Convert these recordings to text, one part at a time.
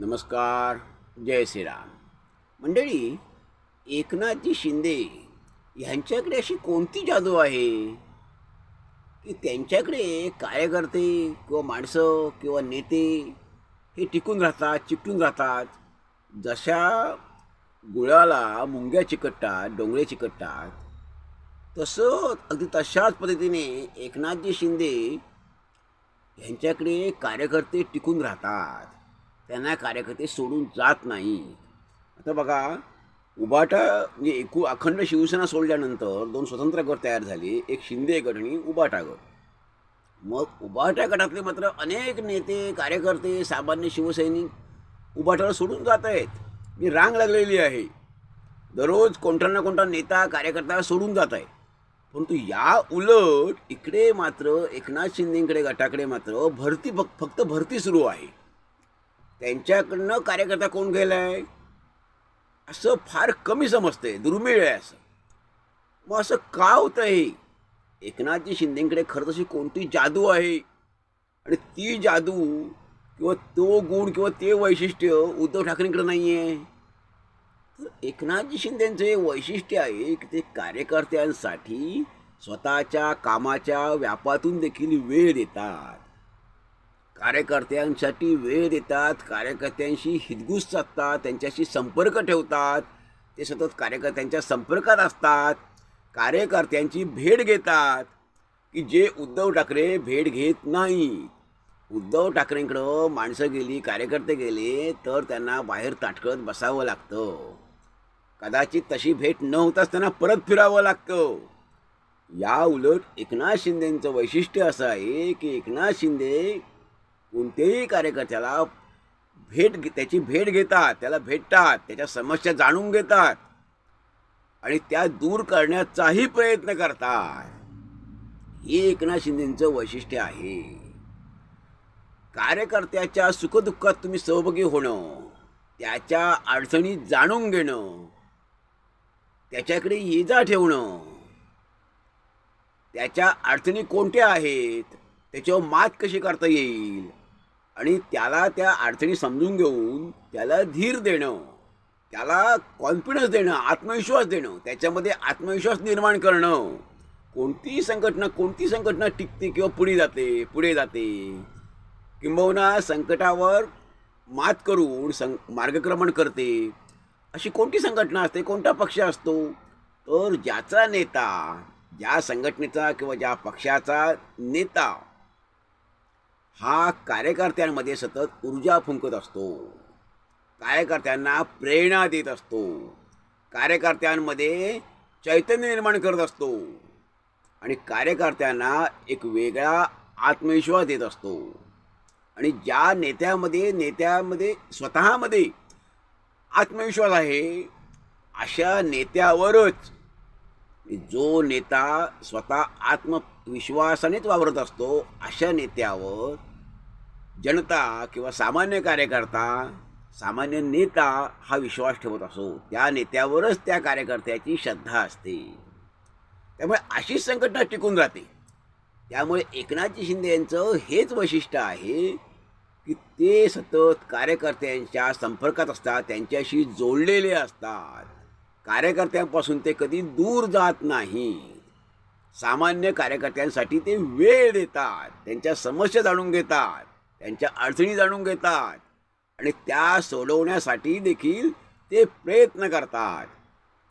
नमस्कार जय श्रीराम. मंडळी एकनाथजी शिंदे ह्यांच्याकडे अशी कोणती जादू आहे? की त्यांच्याकडे कार्यकर्ते किंवा माणसं किंवा नेते हे टिकून राहतात चिकटून राहतात? जशा गुळाला मुंग्या चिकटतात डोंगळे चिकटतात तसं अगदी तशाच पद्धतीने एकनाथजी शिंदे ह्यांच्याकडे कार्यकर्ते टिकून राहतात. त्यांना कार्यकर्ते सोडून जात नाही आता बघा उबाटा म्हणजे एकू अखंड शिवसेना सोडल्यानंतर दोन स्वतंत्र गट तयार झाले एक शिंदे गट आणि उबाटा गट. मग उबाटा गटातले मात्र अनेक नेते कार्यकर्ते सामान्य शिवसैनिक उबाटाला सोडून जात आहेत. मी रांग लागलेली आहे. दररोज कोणता ना कोणता नेता कार्यकर्ता सोडून जात आहे. परंतु या उलट इकडे मात्र एकनाथ शिंदेकडे गटाकडे मात्र भरती फक्त भरती सुरू आहे. त्यांच्याकडनं कार्यकर्ता कोण गेलाय? असं फार कमी समजतंय दुर्मिळ आहे असं. मग असं का होतं हे? एकनाथजी शिंदेकडे खरं तशी कोणती जादू आहे? आणि ती जादू किंवा तो गुण किंवा ते वैशिष्ट्य उद्धव ठाकरेंकडे नाही आहे तर एकनाथजी शिंदेचं हे वैशिष्ट्य आहे की ते कार्यकर्त्यांसाठी स्वतःच्या कामाच्या व्यापातून देखील वेळ देतात. कार्यकर्त्यांसाठी वेळ देतात कार्यकर्त्यांशी हितगुज साधतात त्यांच्याशी संपर्क ठेवतात. ते सतत कार्यकर्त्यांच्या संपर्कात असतात. कार्यकर्त्यांची भेट घेतात. की जे उद्धव ठाकरे भेट घेत नाही उद्धव ठाकरेंकडं माणसं गेली कार्यकर्ते गेले तर त्यांना बाहेर ताटकळत बसावं लागतं. कदाचित तशी भेट न होताच त्यांना परत फिरावं लागतं. या उलट एकनाथ शिंदेंचं वैशिष्ट्य असं आहे की एकनाथ शिंदे कोणत्याही कार्यकर्त्याला भेट त्याची भेट घेतात त्याला भेटतात त्याच्या समस्या जाणून घेतात आणि त्या दूर करण्याचाही प्रयत्न करतात. हे एकनाथ शिंदेचं वैशिष्ट्य आहे. कार्यकर्त्याच्या सुखदुःखात तुम्ही सहभागी होणं त्याच्या अडचणी जाणून घेणं त्याच्याकडे ये जा ठेवणं त्याच्या अडचणी कोणत्या आहेत त्याच्यावर मात कशी करता येईल आणि त्याला त्या अडचणी समजून घेऊन त्याला धीर देणं त्याला कॉन्फिडन्स देणं आत्मविश्वास देणं त्याच्यामध्ये आत्मविश्वास निर्माण करणं कोणतीही संघटना कोणती संघटना टिकते किंवा पुढे जाते पुढे जाते? किंबहुना संकटावर मात करून सं मार्गक्रमण करते. अशी कोणती संघटना असते? कोणता पक्ष असतो? तर ज्याचा नेता ज्या संघटनेचा किंवा ज्या पक्षाचा नेता हा कार्यकर्त्यांमध्ये सतत ऊर्जा फुंकत असतो. कार्यकर्त्यांना प्रेरणा देत असतो. कार्यकर्त्यांमध्ये चैतन्य निर्माण करत असतो. आणि कार्यकर्त्यांना एक वेगळा आत्मविश्वास देत असतो. आणि ज्या नेत्यामध्ये नेत्यामध्ये स्वतःमध्ये आत्मविश्वास आहे अशा नेत्यावरच जो नेता स्वतः आत्म विश्वासानेच वावरत असतो अशा नेत्यावर जनता किंवा सामान्य कार्यकर्ता सामान्य नेता हा विश्वास ठेवत असो. त्या नेत्यावरच त्या कार्यकर्त्याची श्रद्धा असते. त्यामुळे अशीच संघटना टिकून राहते. त्यामुळे एकनाथजी शिंदे यांचं हेच वैशिष्ट्य आहे की ते सतत कार्यकर्त्यांच्या संपर्कात असतात त्यांच्याशी जोडलेले असतात. कार्यकर्त्यांपासून ते कधी दूर जात नाही. सामान्य कार्यकर्त्यांसाठी ते वेळ देतात त्यांच्या समस्या जाणून घेतात त्यांच्या अडचणी जाणून घेतात आणि त्या सोडवण्यासाठी देखील ते प्रयत्न करतात.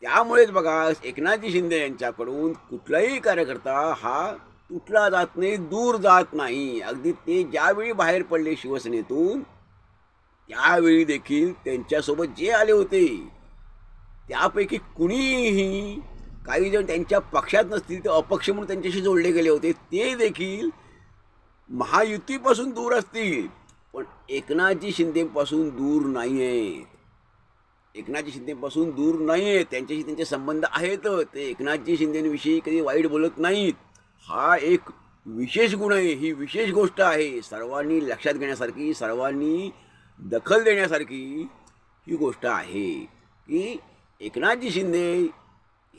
त्यामुळेच बघा एकनाथजी शिंदे यांच्याकडून कुठलाही कार्यकर्ता हा तुटला जात नाही दूर जात नाही. अगदी ते ज्यावेळी बाहेर पडले शिवसेनेतून त्यावेळी देखील त्यांच्यासोबत जे आले होते त्यापैकी कुणीही काही जण त्यांच्या पक्षात नसतील ते अपक्ष म्हणून त्यांच्याशी जोडले गेले होते ते देखील महायुतीपासून दूर असतील. पण एकनाथजी शिंदेपासून दूर नाही आहेत एकनाथजी शिंदेपासून दूर नाही आहेत त्यांच्याशी त्यांचे संबंध आहेत ते एकनाथजी शिंदेविषयी कधी वाईट बोलत नाहीत. हा एक विशेष गुण आहे ही विशेष गोष्ट आहे. सर्वांनी लक्षात घेण्यासारखी सर्वांनी दखल देण्यासारखी ही गोष्ट आहे. की एकनाथजी शिंदे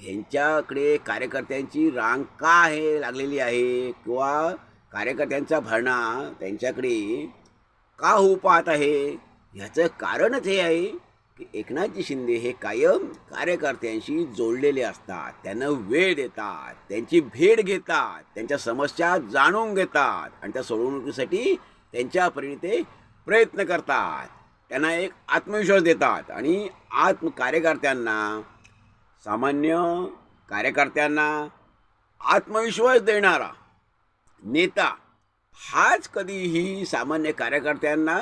ह्यांच्याकडे कार्यकर्त्यांची रांग का आहे लागलेली आहे? किंवा कार्यकर्त्यांचा भरणा त्यांच्याकडे का होऊ पाहत आहे? ह्याचं कारणच हे आहे की एकनाथजी शिंदे हे कायम कार्यकर्त्यांशी जोडलेले असतात. त्यांना वेळ देतात त्यांची भेट घेतात त्यांच्या समस्या जाणून घेतात आणि त्या सोडवणुकीसाठी त्यांच्या ते प्रयत्न करतात. त्यांना एक आत्मविश्वास देतात आणि आत्म कार्यकर्त्यांना सामान्य कार्यकर्त्यांना आत्मविश्वास देणारा नेता हाच कधीही सामान्य कार्यकर्त्यांना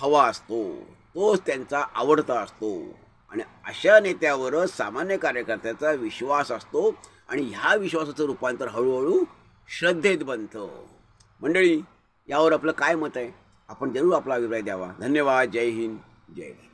हवा असतो तोच त्यांचा आवडता असतो. आणि अशा नेत्यावरच सामान्य कार्यकर्त्याचा विश्वास असतो आणि ह्या विश्वासाचं रूपांतर हळूहळू श्रद्धेत बनतं. मंडळी यावर आपलं काय मत आहे? आपण जरूर आपला अभिप्राय द्यावा. धन्यवाद. जय हिंद. जय भारत.